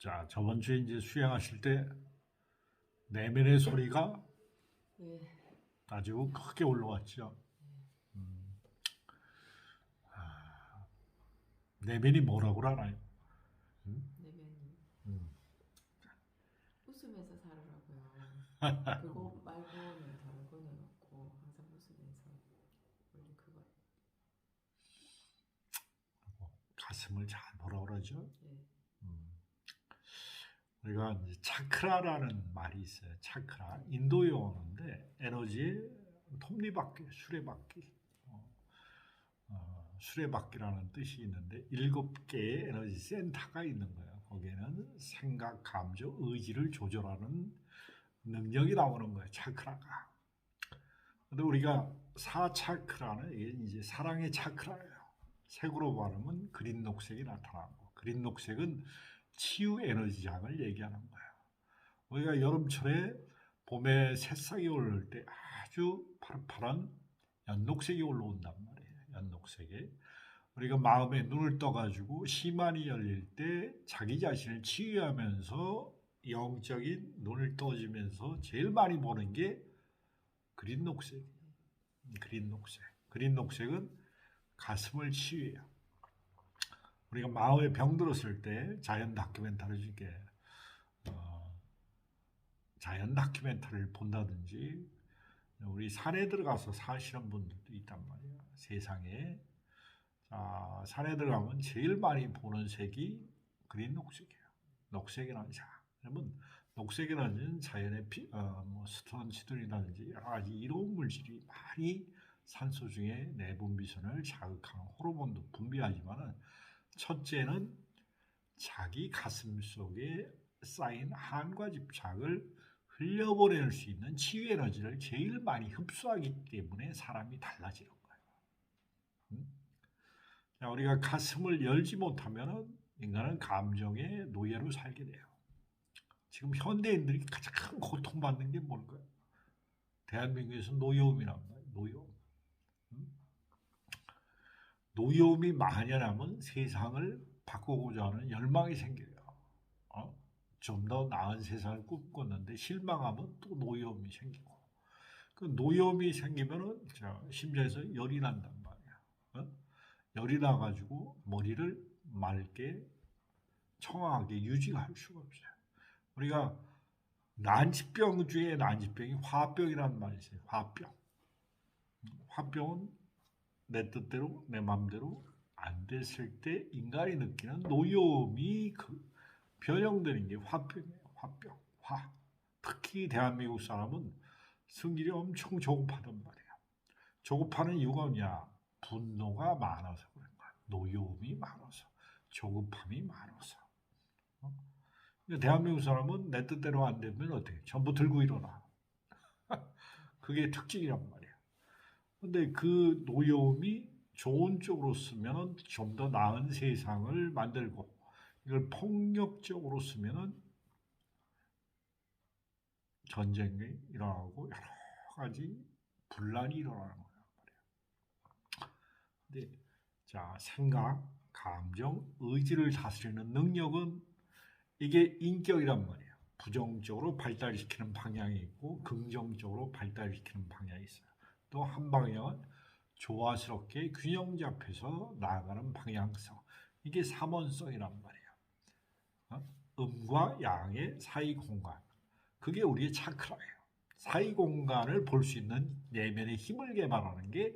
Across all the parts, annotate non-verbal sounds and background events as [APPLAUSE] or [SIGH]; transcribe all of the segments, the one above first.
자, 저번 주에 이제 수행하실 때 내면의 소리가 예, 아주 크게 올라왔죠. 음. 아, 내면이 뭐라고 하나요? 내면이 음. 웃으면서 살으라고요. [LAUGHS] 그거 말고는 다른 거는 없고 항상 웃으면서 원래 그거 가슴을 잘 보라 그러죠. 예, 음. 우리가 이제 차크라라는 말이 있어요. 차크라 인도 용어인데 에너지의 톱니바퀴, 수레바퀴, 어, 어, 수레바퀴라는 뜻이 있는데 일곱 개의 에너지 센터가 있는 거예요. 거기에는 생각, 감정, 의지를 조절하는 능력이 나오는 거예요. 차크라가. 근데 우리가 사차크라는 이게 이제 사랑의 차크라예요. 색으로 발음은 그린 녹색이 나타나고 그린 녹색은 치유 에너지장을 얘기하는 거예요. 우리가 여름철에 봄에 새싹이 오를 때 아주 파릇파란 연녹색이 올라온단 말이에요. 연녹색에. 우리가 마음에 눈을 떠가지고 시만이 열릴 때 자기 자신을 치유하면서 영적인 눈을 떠주면서 제일 많이 보는 게 그린 녹색. 그린 녹색. 그린 녹색은 가슴을 치유해요. 우리가 마음에 병 들었을 때 자연 다큐멘터리 중에 어, 자연 다큐멘터리를 본다든지 우리 산에 들어가서 사시는 분들도 있단 말이에요. 세상에 자 산에 들어가면 제일 많이 보는 색이 그린 녹색이에요. 녹색이라는 자 그러면 녹색이라는 자연의 피, 어, 뭐 스톤치들이라든지 여러 가지 이로운 물질이 많이 산소 중에 내분비선을 자극하는 호르몬도 분비하지만은 첫째는 자기 가슴 속에 쌓인 한과 집착을 흘려보낼 수 있는 치유 에너지를 제일 많이 흡수하기 때문에 사람이 달라지는 거예요. 음? 자, 우리가 가슴을 열지 못하면 인간은 감정의 노예로 살게 돼요. 지금 현대인들이 가장 고통받는 게 뭘까요? 대한민국에서 노여움이란 말이에요. 노여움. 음? 노여움이 만연하면 세상을 바꾸고자 하는 열망이 생겨요. 어? 좀더 나은 세상을 꿈꿨는데 실망하면 또 노여움이 생기고 그 노여움이 생기면은 자, 심장에서 열이 난단 말이야. 어? 열이 나가지고 머리를 맑게 청하게 유지할 수가 없어요. 우리가 난치병 중에 난치병이 화병이라는 말이 있어요. 화병. 화병은 내 뜻대로 내 마음대로 안 됐을 때 인간이 느끼는 노여움이 그 변형되는 게 화병이에요. 화병, 화. 특히 대한민국 사람은 승질이 엄청 조급하단 말이에요. 조급하는 이유가 뭐냐? 분노가 많아서 그런 거야. 노여움이 많아서, 조급함이 많아서. 어? 대한민국 사람은 내 뜻대로 안 되면 어떻게? 전부 들고 일어나. [LAUGHS] 그게 특징이란 말이야. 근데 그 노여움이 좋은 쪽으로 쓰면 좀더 나은 세상을 만들고 이걸 폭력적으로 쓰면 전쟁이 일어나고 여러 가지 분란이 일어나는 말이에요. 근데 자 생각, 감정, 의지를 다스리는 능력은 이게 인격이란 말이에요. 부정적으로 발달시키는 방향이 있고 긍정적으로 발달시키는 방향이 있어요. 또 한 방향은 조화스럽게 균형 잡혀서 나아가는 방향성. 이게 삼원성이란 말이에요. 어? 음과 양의 사이 공간. 그게 우리의 차크라예요. 사이 공간을 볼 수 있는 내면의 힘을 개발하는 게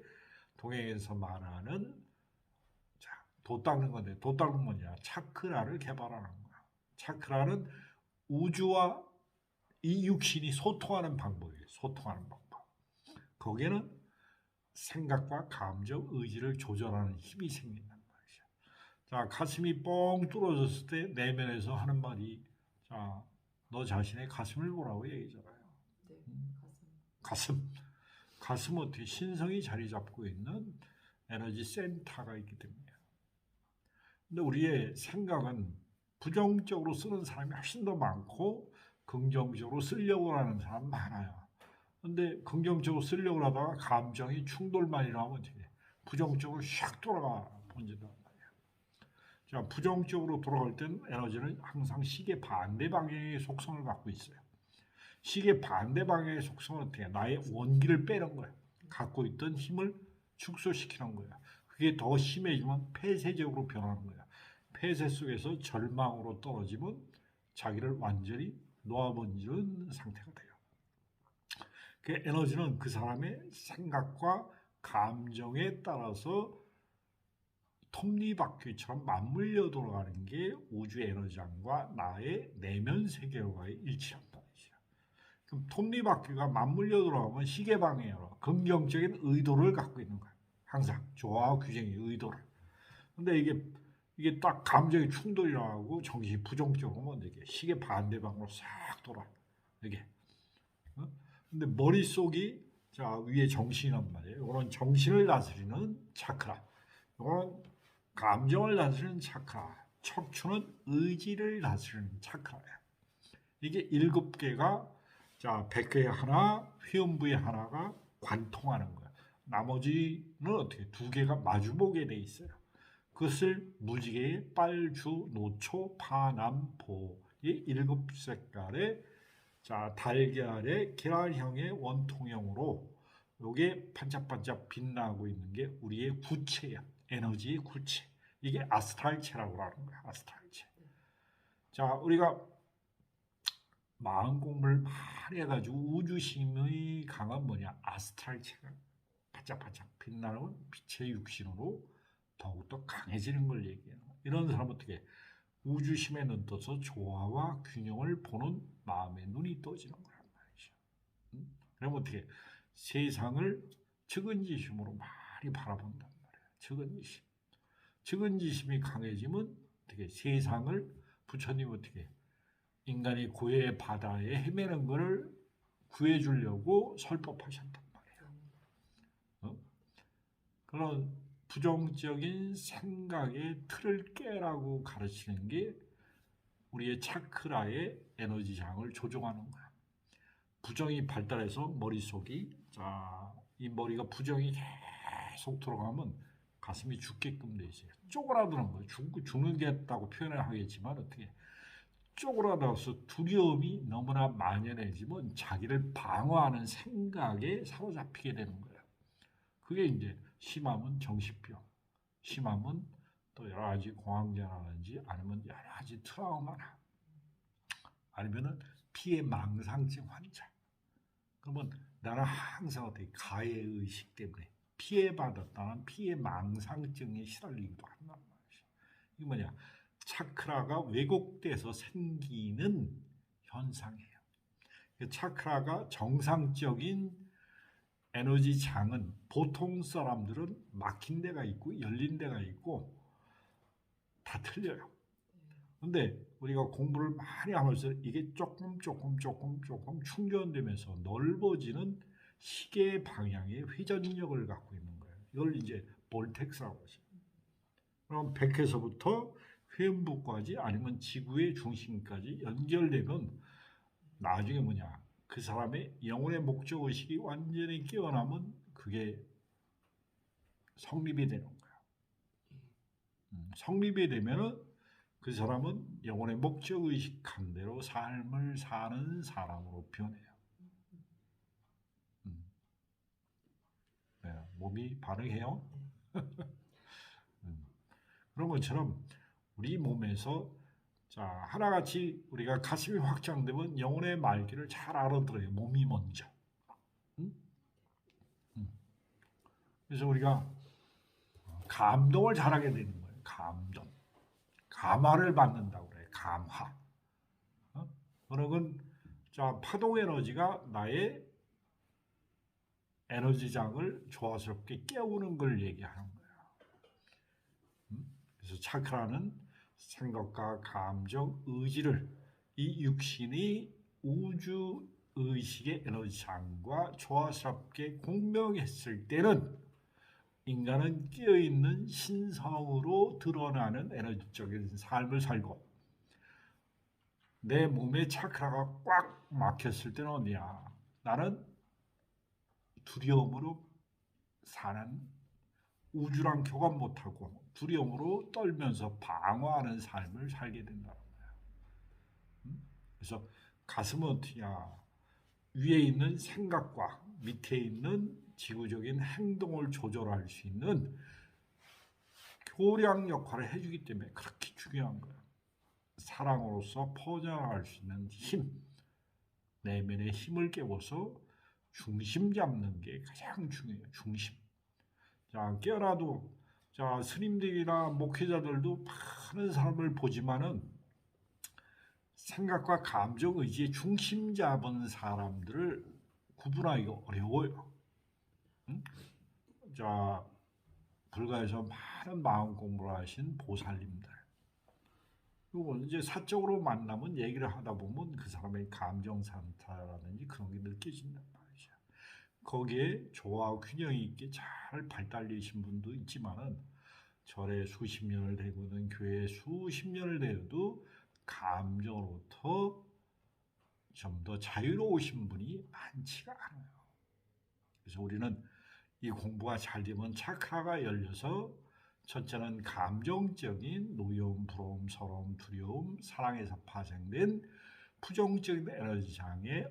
동행에서 말하는 자, 도 닦는 건데 도 닦는 뭐냐? 차크라를 개발하는 거야. 차크라는 우주와 이 육신이 소통하는 방법이에요. 소통하는 방법. 거기에는 생각과 감정, 의지를 조절하는 힘이 생긴단 말이죠. 자, 가슴이 뻥 뚫어졌을 때 내면에서 하는 말이 자, 너 자신의 가슴을 보라고 얘기잖아요. 네, 음. 가슴. 가슴. 가슴 어떻게 신성이 자리 잡고 있는 에너지 센터가 있기 때문이에요. 근데 우리의 생각은 부정적으로 쓰는 사람이 훨씬 더 많고 긍정적으로 쓰려고 하는 사람 많아요. 근데 긍정적으로 쓰려고 하다가 감정이 충돌만 일어나면 돼? 부정적으로 샥 돌아가 번진단 말이야. 자, 부정적으로 돌아갈 때는 에너지는 항상 시계 반대 방향의 속성을 갖고 있어요. 시계 반대 방향의 속성은 어떻게? 해? 나의 원기를 빼는 거야. 갖고 있던 힘을 축소시키는 거야. 그게 더 심해지면 폐쇄적으로 변하는 거야. 폐쇄 속에서 절망으로 떨어지면 자기를 완전히 놓아버리는 상태가 돼요. 그 에너지는 그 사람의 생각과 감정에 따라서 톱니바퀴처럼 맞물려 돌아가는 게 우주의 에너지장과 나의 내면 세계와의 일치한다. 그럼 톱니바퀴가 맞물려 돌아가면 시계 방향으로 긍정적인 의도를 갖고 있는 거야. 항상 조화와 규정의 의도를. 근데 이게 이게 딱 감정의 충돌이 나고 정신이 부정적으로 하면 이게 시계 반대 방향으로 싹 돌아. 이게. 어? 근데 머릿속이 자 위에 정신이란 말이에요. 이런 정신을 다스리는 차크라. 이런 감정을 다스리는 차크라. 척추는 의지를 다스리는 차크라예요. 이게 일곱 개가 자 백회에 하나, 회음부에 하나가 관통하는 거야. 나머지는 어떻게 두 개가 마주보게 돼 있어요. 그것을 무지개의 빨주, 노초, 파남보의 일곱 색깔의 자 달걀의 계란형의 원통형으로 요게 반짝반짝 빛나고 있는 게 우리의 구체야. 에너지의 구체. 이게 아스트랄체라고 하는 거야. 아스트랄체. 자 우리가 마음 공부를 많이 해가지고 우주심의 강한 뭐냐 아스트랄체가 반짝반짝 빛나는 빛의 육신으로 더욱더 강해지는 걸 얘기해요. 이런 사람 어떻게 우주심에 눈 떠서 조화와 균형을 보는 마음의 눈이 떠지는 거란 말이죠. 음? 그럼 어떻게 세상을 측은지심으로 많이 바라본단 말이에요. 측은지심. 측은지심이 강해지면 어떻게 세상을 부처님 어떻게 인간이 고해의 바다에 헤매는 것을 구해주려고 설법하셨단 말이에요. 어? 그런 부정적인 생각의 틀을 깨라고 가르치는 게 우리의 차크라의 에너지장을 조종하는 거야. 부정이 발달해서 머릿속이 자, 이 머리가 부정이 계속 들어가면 가슴이 죽게끔 돼 있어요. 쪼그라드는 거예요. 죽, 죽는겠다고 표현을 하겠지만 어떻게 쪼그라들어서 두려움이 너무나 만연해지면 자기를 방어하는 생각에 사로잡히게 되는 거예요. 그게 이제 심하면 정신병, 심하면 또 여러 가지 공황장애라든지 아니면 여러 가지 트라우마나 아니면은 피해 망상증 환자. 그러면 나는 항상 어떻게 가해 의식 때문에 피해 받았다는 피해 망상증에 시달리기도 한단 말이죠. 이게 뭐냐? 차크라가 왜곡돼서 생기는 현상이에요. 그 차크라가 정상적인 에너지 장은 보통 사람들은 막힌 데가 있고 열린 데가 있고 다 틀려요. 근데 우리가 공부를 많이 하면서 이게 조금 조금 조금 조금 충전되면서 넓어지는 시계 방향의 회전력을 갖고 있는 거예요. 이걸 이제 볼텍스라고 하죠. 그럼 백에서부터 회음부까지 아니면 지구의 중심까지 연결되면 나중에 뭐냐 그 사람의 영혼의 목적 의식이 완전히 깨어나면 그게 성립이 되는 성립이 되면은 그 사람은 영혼의 목적 의식한 대로 삶을 사는 사람으로 변해요. 음. 네, 몸이 반응해요. [LAUGHS] 음. 그런 것처럼 우리 몸에서 자 하나같이 우리가 가슴이 확장되면 영혼의 말귀를 잘 알아들어요. 몸이 먼저. 음? 음. 그래서 우리가 감동을 잘하게 되는. 감동. 감화를 받는다고 그래요. 감화. 어? 어느 건자 파동 에너지가 나의 에너지장을 조화스럽게 깨우는 걸 얘기하는 거예요. 음? 그래서 차크라는 생각과 감정, 의지를 이 육신이 우주 의식의 에너지장과 조화스럽게 공명했을 때는 인간은 깨어있는 신성으로 드러나는 에너지적인 삶을 살고 내 몸의 차크라가 꽉 막혔을 때는 어디야? 나는 두려움으로 사는 우주랑 교감 못하고 두려움으로 떨면서 방어하는 삶을 살게 된다는 거예요. 음? 그래서 가슴은 어떻게야 위에 있는 생각과 밑에 있는 지구적인 행동을 조절할 수 있는 교량 역할을 해주기 때문에 그렇게 중요한 거예요. 사랑으로서 퍼져나갈 수 있는 힘, 내면의 힘을 깨워서 중심 잡는 게 가장 중요해요. 중심. 자, 깨어나도 자 스님들이나 목회자들도 많은 사람을 보지만은 생각과 감정 의지의 중심 잡은 사람들을 구분하기가 어려워요. 응? 자 불가에서 많은 마음 공부를 하신 보살님들. 그리고 이제 사적으로 만나면 얘기를 하다 보면 그 사람의 감정 상태라든지 그런 게 느껴진단 말이죠. 거기에 조화 균형이 있게 잘 발달되신 분도 있지만은 절에 수십 년을 되고는 교회에 수십 년을 되어도 감정으로부터 좀 더 자유로우신 분이 많지가 않아요. 그래서 우리는 이 공부가 잘 되면 차크라가 열려서 첫째는 감정적인 노여움, 부러움, 서러움, 두려움, 사랑에서 파생된 부정적인 에너지장의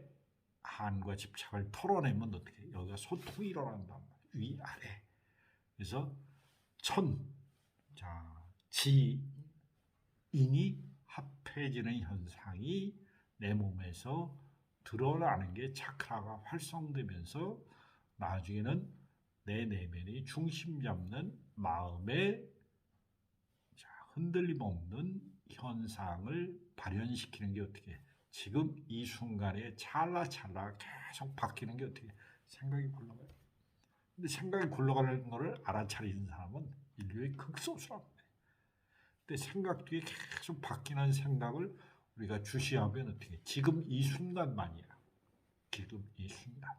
한과 집착을 털어내면 어떻게 여기가 소통이 일어난단 말이에요. 위 아래. 그래서 천, 자, 지, 인이 합해지는 현상이 내 몸에서 드러나는 게 차크라가 활성되면서 나중에는 내 내면이 중심 잡는 마음의 자, 흔들림 없는 현상을 발현시키는 게 어떻게 지금 이 순간에 찰나찰나 계속 바뀌는 게 어떻게 생각이 굴러가요. 근데 생각이 굴러가는 거를 알아차리는 사람은 인류의 극소수랍니다. 근데 생각 뒤에 계속 바뀌는 생각을 우리가 주시하면 어떻게 지금 이 순간만이야. 지금 이 순간.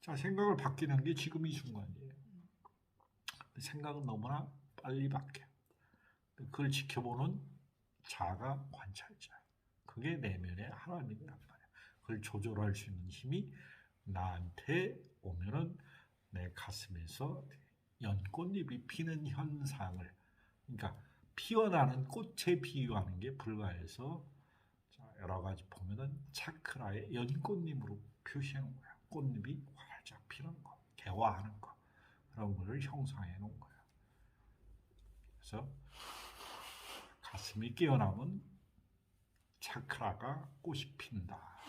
자 생각을 바뀌는 게 지금 이 순간이에요. 생각은 너무나 빨리 바뀌어. 그걸 지켜보는 자가 관찰자. 그게 내면의 하나님이란 말이야. 그걸 조절할 수 있는 힘이 나한테 오면은 내 가슴에서 연꽃잎이 피는 현상을, 그러니까 피어나는 꽃에 비유하는 게 불가해서 여러 가지 보면은 차크라의 연꽃잎으로 표시하는 거야. 꽃잎이 활짝 피는 거, 개화하는 거 그런 거를 형상해 놓은 거야. 그래서 가슴이 깨어나면 차크라가 꽃이 핀다.